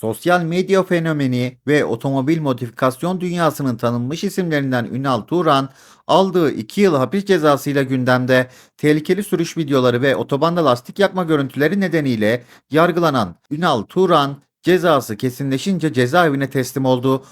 Sosyal medya fenomeni ve otomobil modifikasyon dünyasının tanınmış isimlerinden Ünal Turan, aldığı 2 yıl hapis cezasıyla gündemde tehlikeli sürüş videoları ve otobanda lastik yakma görüntüleri nedeniyle yargılanan Ünal Turan, cezası kesinleşince cezaevine teslim oldu.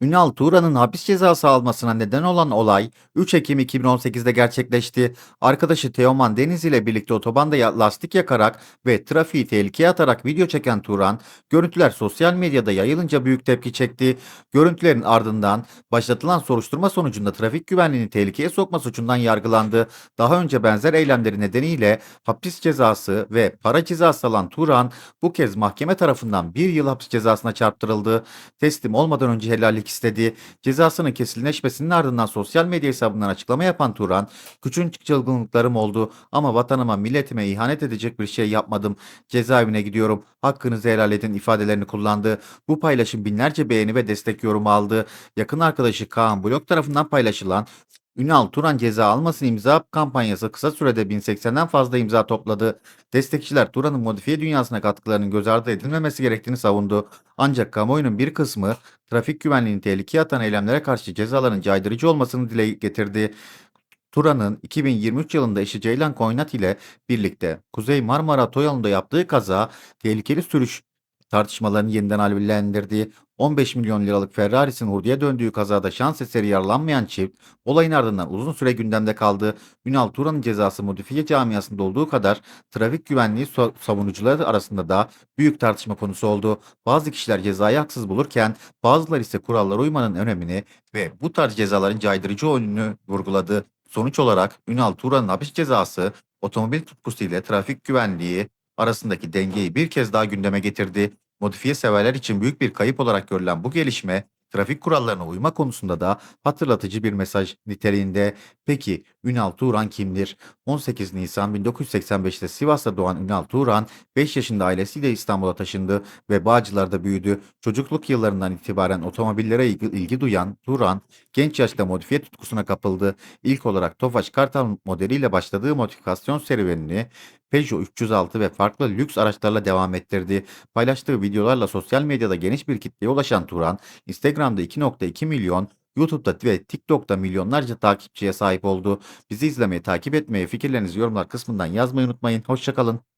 Ünal Turan'ın hapis cezası almasına neden olan olay 3 Ekim 2018'de gerçekleşti. Arkadaşı Teoman Deniz ile birlikte otobanda lastik yakarak ve trafiği tehlikeye atarak video çeken Turan, görüntüler sosyal medyada yayılınca büyük tepki çekti. Görüntülerin ardından başlatılan soruşturma sonucunda trafik güvenliğini tehlikeye sokma suçundan yargılandı. Daha önce benzer eylemleri nedeniyle hapis cezası ve para cezası alan Turan bu kez mahkeme tarafından bir yıl hapis cezasına çarptırıldı. Teslim olmadan önce helallik istedi. Cezasının kesinleşmesinin ardından sosyal medya hesabından açıklama yapan Turan, küçük çılgınlıklarım oldu ama vatanıma, milletime ihanet edecek bir şey yapmadım. Cezaevine gidiyorum. Hakkınızı helal edin ifadelerini kullandı. Bu paylaşım binlerce beğeni ve destek yorumu aldı. Yakın arkadaşı Kaan Blok tarafından paylaşılan Ünal Turan ceza almasın imza kampanyası kısa sürede 1080'den fazla imza topladı. Destekçiler Turan'ın modifiye dünyasına katkılarının göz ardı edilmemesi gerektiğini savundu. Ancak kamuoyunun bir kısmı trafik güvenliğini tehlikeye atan eylemlere karşı cezaların caydırıcı olmasını dile getirdi. Turan'ın 2023 yılında eşi Ceylan Koynat ile birlikte Kuzey Marmara Otoyolu'nda yaptığı kaza tehlikeli sürüş tartışmalarını yeniden alevlendirdi. 15 milyon liralık Ferrari'sinin hurduya döndüğü kazada şans eseri yaralanmayan çift olayın ardından uzun süre gündemde kaldı. Ünal Turan'ın cezası modifiye camiasında olduğu kadar trafik güvenliği savunucuları arasında da büyük tartışma konusu oldu. Bazı kişiler cezayı haksız bulurken bazıları ise kurallara uymanın önemini ve bu tarz cezaların caydırıcı oyununu vurguladı. Sonuç olarak Ünal Turan'ın hapis cezası otomobil tutkusu ile trafik güvenliği arasındaki dengeyi bir kez daha gündeme getirdi. Modifiye severler için büyük bir kayıp olarak görülen bu gelişme trafik kurallarına uyma konusunda da hatırlatıcı bir mesaj niteliğinde. Peki Ünal Turan kimdir? 18 Nisan 1985'te Sivas'ta doğan Ünal Turan 5 yaşında ailesiyle İstanbul'a taşındı ve Bağcılar'da büyüdü. Çocukluk yıllarından itibaren otomobillere ilgi, duyan Turan genç yaşta modifiye tutkusuna kapıldı. İlk olarak Tofaş Kartal modeliyle başladığı modifikasyon serüvenini Peugeot 306 ve farklı lüks araçlarla devam ettirdi. Paylaştığı videolarla sosyal medyada geniş bir kitleye ulaşan Turan, Instagram'da 2.2 milyon, YouTube'da ve TikTok'ta milyonlarca takipçiye sahip oldu. Bizi izlemeyi, takip etmeyi, fikirlerinizi yorumlar kısmından yazmayı unutmayın. Hoşçakalın.